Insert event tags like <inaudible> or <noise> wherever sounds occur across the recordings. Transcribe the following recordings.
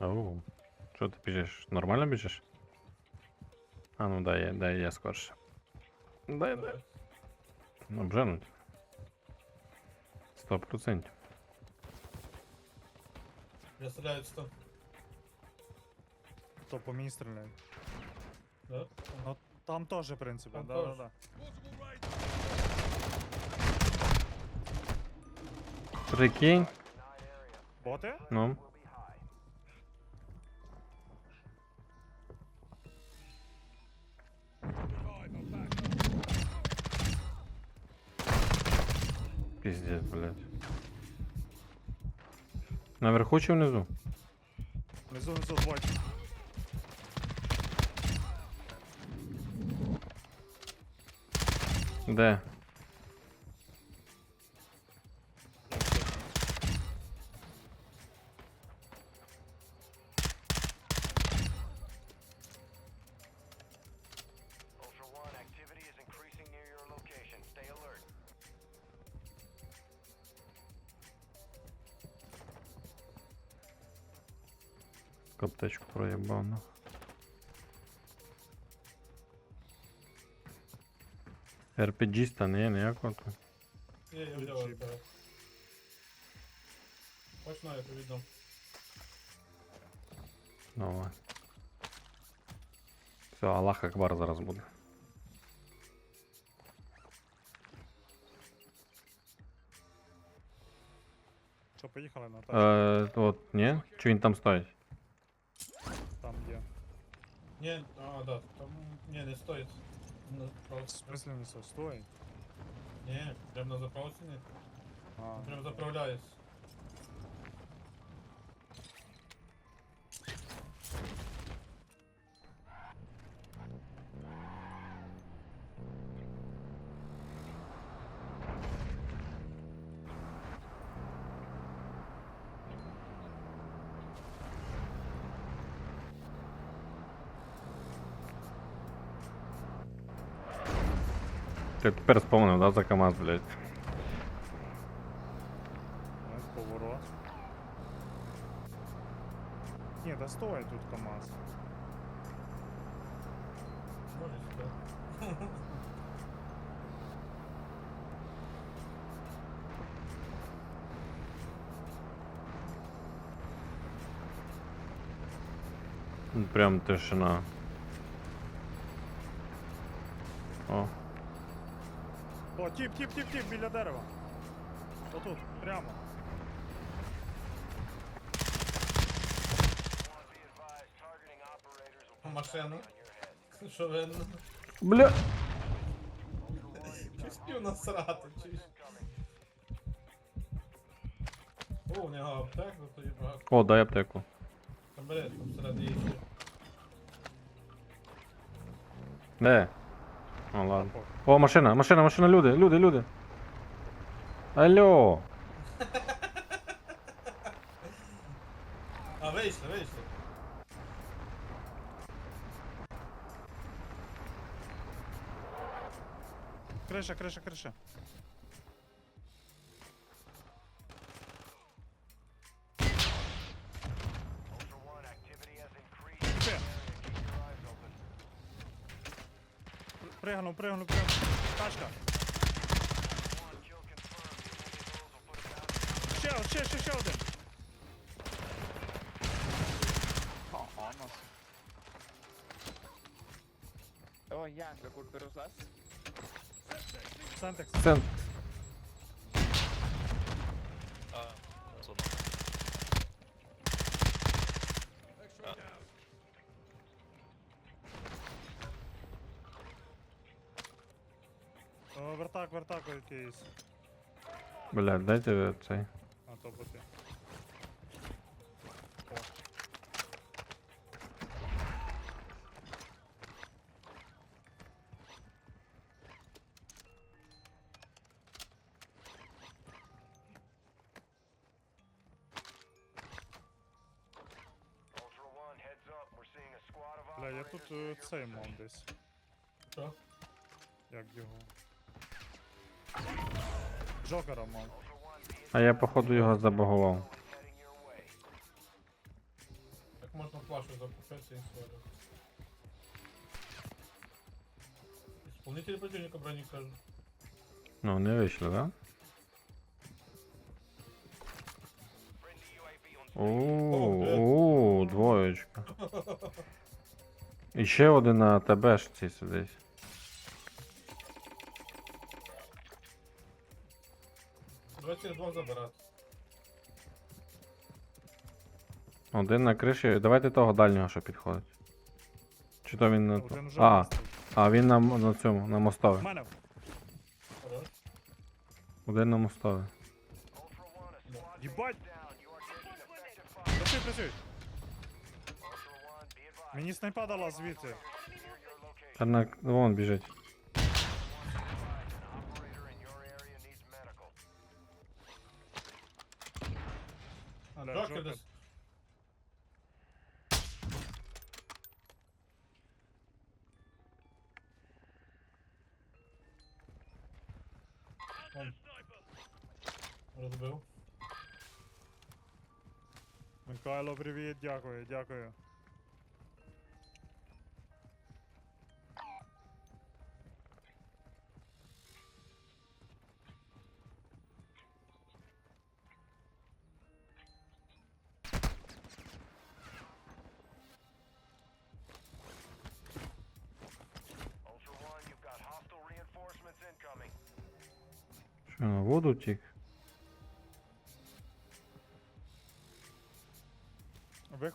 Оу. Що ти біжиш? Нормально біжиш? А ну дай, я- дай я скорше. Дай, дай. Ну, Обженуть. Сто процентів. Я стреляю в 100. То по мені стріляє. Да? Ну там теж, в принципі, Там да, теж. да, да. Прикинь. Боти? Ну. Пиздец, блядь. Наверху чи внизу? Внизу, внизу, двоє. Де? Коптечку проїбав, ну. РПГіста не є ніякого тут. Я я взял Джип. это. Точно это видно. Давай. Все, Аллах Акбар зараз буде. Що, поїхали на тачку? Е, от, ні? Чи він там стоїть? Не, а, да, там, не, не стоит. На В заправке. смысле не со стой? Не, прям на заправке нет. А, Прям заправляюсь. Ти тепер спомнив, да, за КАМАЗ, блядь. ось поворот. Ні, да стой тут КамАЗ. Прям тишина. О, тіп, тіп, тіп, тіп, біля дерева. Отут, прямо. One, be advised, targeting operators will А put машину? bounty on. Що ви бля. чи спів насрати, чи ж? О, у нього аптек, то є багато. О, дай аптеку. Там бере, там всередині ще. Де? О, ладно. О, машина, машина, машина, люди, люди, люди. Алло. <laughs> А, вийшли, вийшли. Криша, криша, криша. Пригнув, пригнув, пригнув. Тачка. Ще, ще, ще, ще один. Piruzas? Сентекс. Це... О, вертак, вертак якийсь. Бля, дайте цей. А то боти. Ultra One, heads up. We're seeing a squad of Бля, я тут е, цей мав десь. Що? Як його? Джокера мав. А я походу його забагував. way. можна плашу закупити і свалити. Исполнитель противника брони кажу. Ну, не вийшли, да? О, о, двоєчка. І ще один на ТБшці сидить. Один на криші. Давайте того дальнього, що підходить. Чи то він на. то- А, а він на, на цьому, на мостові. Один на мостові. Працюй, працюй. Мені снайпа дала звідси. Та на. Вон біжить. Джокер Джокер. десь. Михайло, привіт, дякую, дякую. Що на воду тік?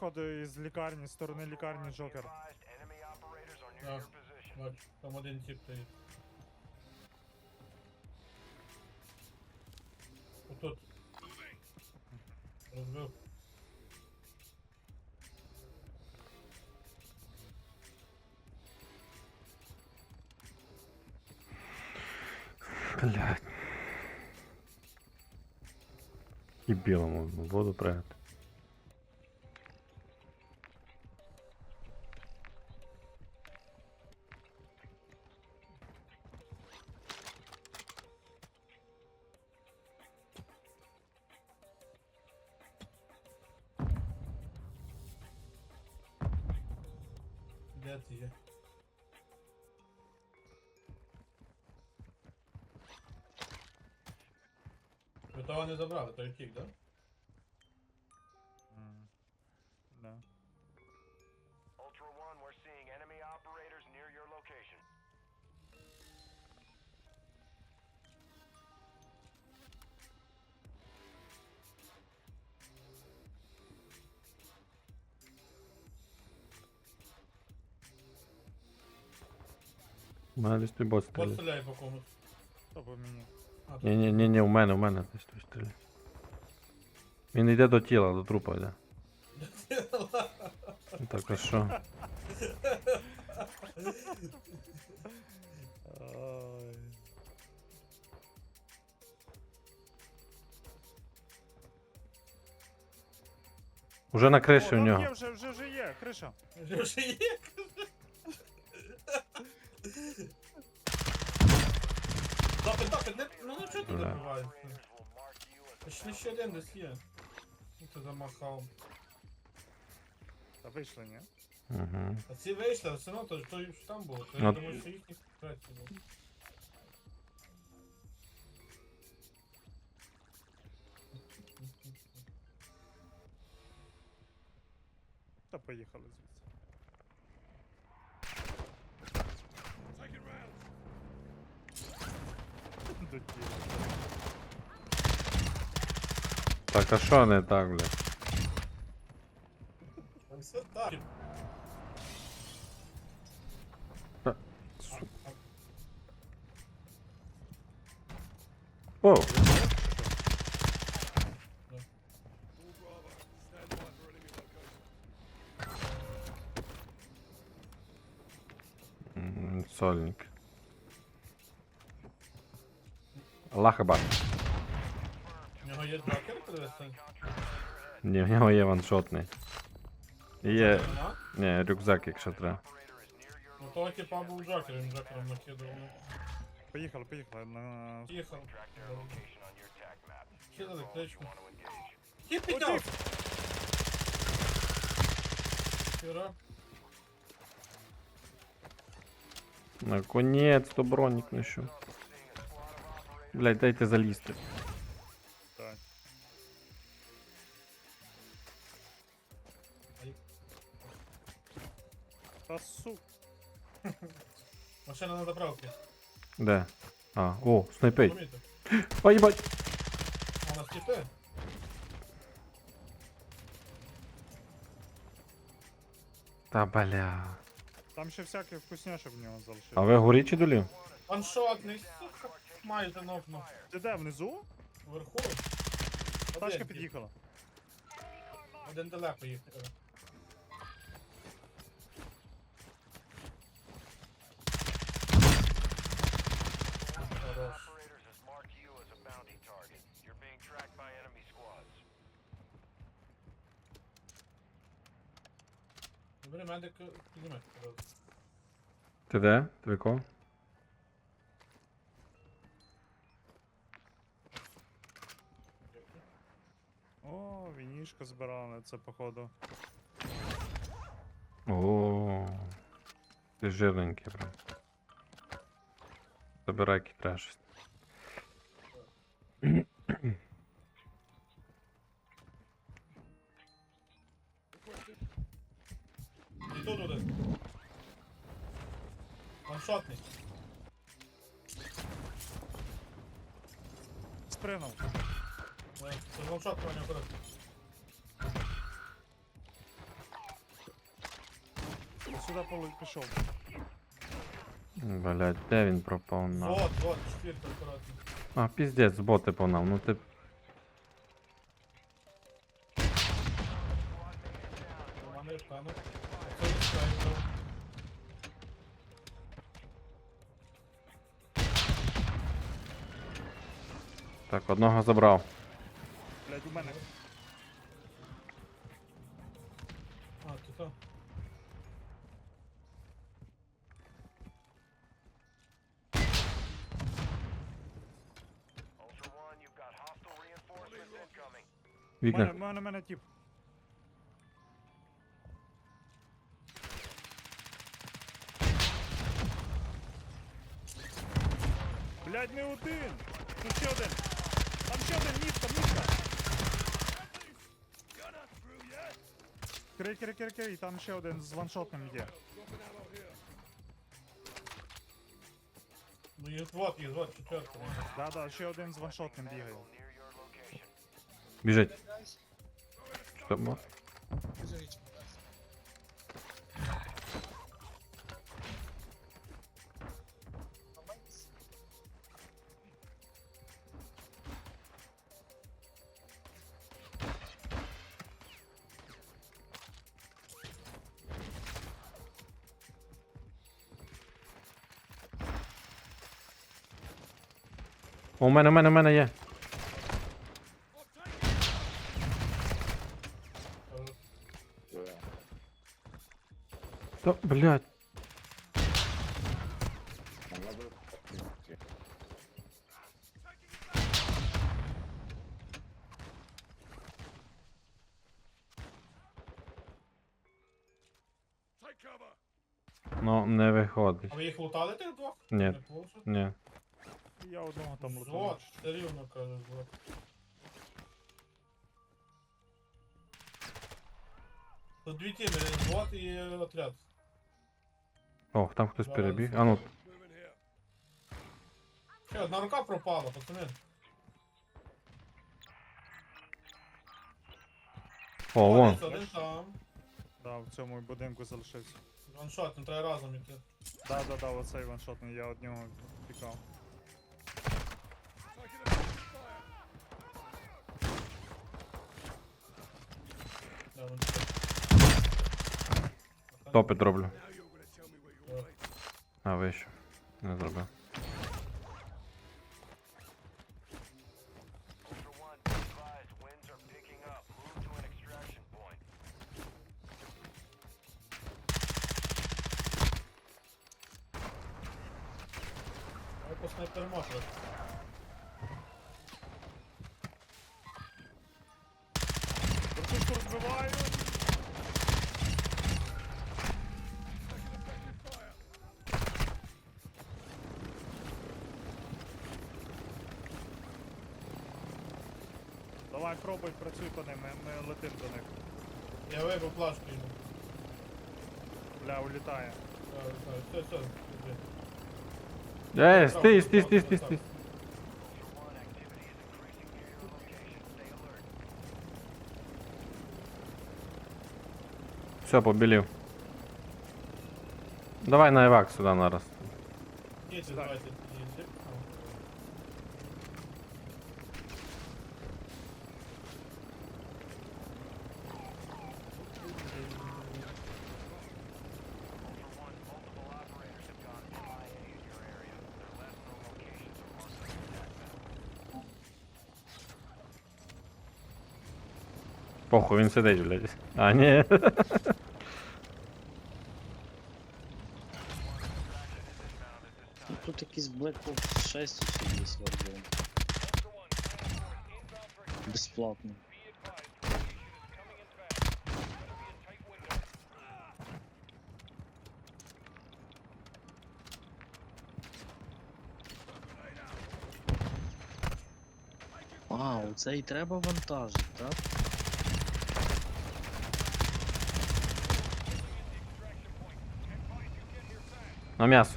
Виход із лікарні, з сторони лікарні Джокер. Advised, enemy operators are near Да. your position. Бач, там один тип стоїть. Отут. Розбив. Блядь. І білому в воду пригати. Ти є? Ви того не забрали, той тік, да? У мене десь той бот Бот стріляє. стріляє по комусь. То по мені. А, Ні, ні, ні, ні, у мене, у мене десь той стріляє. Він йде до тіла, до трупа йде. Ну Так, а що? Ай. Уже на криші О, у там нього. Є, вже, вже, вже є, криша. Вже є? Тапи, тапи, не, ну ну чого ти Бля. добиваєш? Operators will mark you as Та ще ще один десь є. Ну ти замахав. Та вийшли, ні? Угу. А ці вийшли, а все одно то, то ж там було. То Ну, я думаю, що їхні краще було. Та поїхали звідси. До тіла. Так, а що не так, блядь? Все так. Аллах Акбар. У нього є джокер, подивися. Ні, в нього є ваншотний. І Є. Нема? Ні, рюкзак, якщо треба. Ну того типа був джокер, він джокером накидував. Ну, Поїхали, поїхали. На... Їхав. their location on your attack map. Кидали кличку. Want to engage. Тіп підняв! Юра. Наконець-то бронік знайшов. Блять, дайте залізти. Так. Та су. <laughs> Машина на заправці. Де? А, о, снайпей. Помітив? А, їбать! А у нас тіпи? Та бля. Там ще всяке вкусняше в нього залишилось. А ви горі чи долів? Ваншотний, сука. Майже нокнув. Ти де внизу? Вверху. Тачка Один, під'їхала. Один далеко їхав. Хорош. Operators has marked you as a bounty target. You're being tracked by enemy squads. Добре, медик підніме. Ти де? Ти кого? О, вінішко збирали, це походу. О, ти жирненький, бля. Забирай кітреш. І тут один. Ваншотний. Спринув. Е, Це ваншотний Ваня. Сюди пішов. Блять, де він пропав на. Вот, вот, четвірка акуратно. А, піздець, боти погнав. Ну ти. Це. Так, одного забрав. Блядь, у мене. А, то то. Ultra One, you've got hostile reinforcements incoming. У мене, Вікна. у мене, у мене тип. Блядь, не один! Ну ще один! Там ще один, мітка, мітка! Крий, крий, крий, крий, там ще один з ваншотним є. Ну є вот, є вот, четверка. Да-да, ще один з ваншотним бігає. Біжить. Що, У мене, у мене, у мене є. Та, блядь. Ну, не виходить. А ви їх лутали тих двох? Ні. Ні. Я одного там лутав. Вот, все рівно кажу, вот. Тут дві тіми, вот і отряд. О, там хтось перебіг. А ну, Ще одна рука пропала, пацани. о, вон. Ось Один там. Да, в цьому будинку залишився. Ваншот, не треба разом іти. Да-да-да, оцей ваншотний, я від нього тікав. Да, ваншот. Топит роблю. А, вище. Не зробив. Ultra One, be advised, Давай пробуй, працюй по ним, ми, ми летим до них. Я вибив плашку йому. Бля, улітає. Так, так, Все, все. іди. Став, стій, стій, стій, стій, стій. Все, побілів. Давай на евак сюди нараз. Їдьте, Так. давайте. Похуй, він сидить, блядь. А, ні. Тут якийсь Black Ops 6 чи десь варіант. Ultra One, transport inbound for extraction. Безплатно. А, оце і треба вантажити, так? На м'ясо.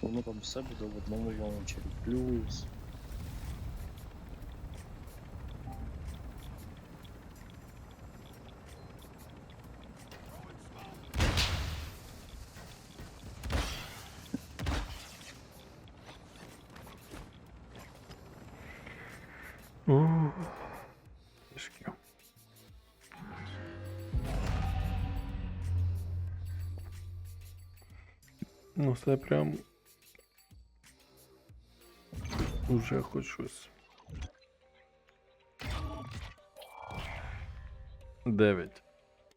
Воно там все буде в одному лаунчері. Плюс. Пішки. Ну, це прям. Уже хоч щось. Дев'ять.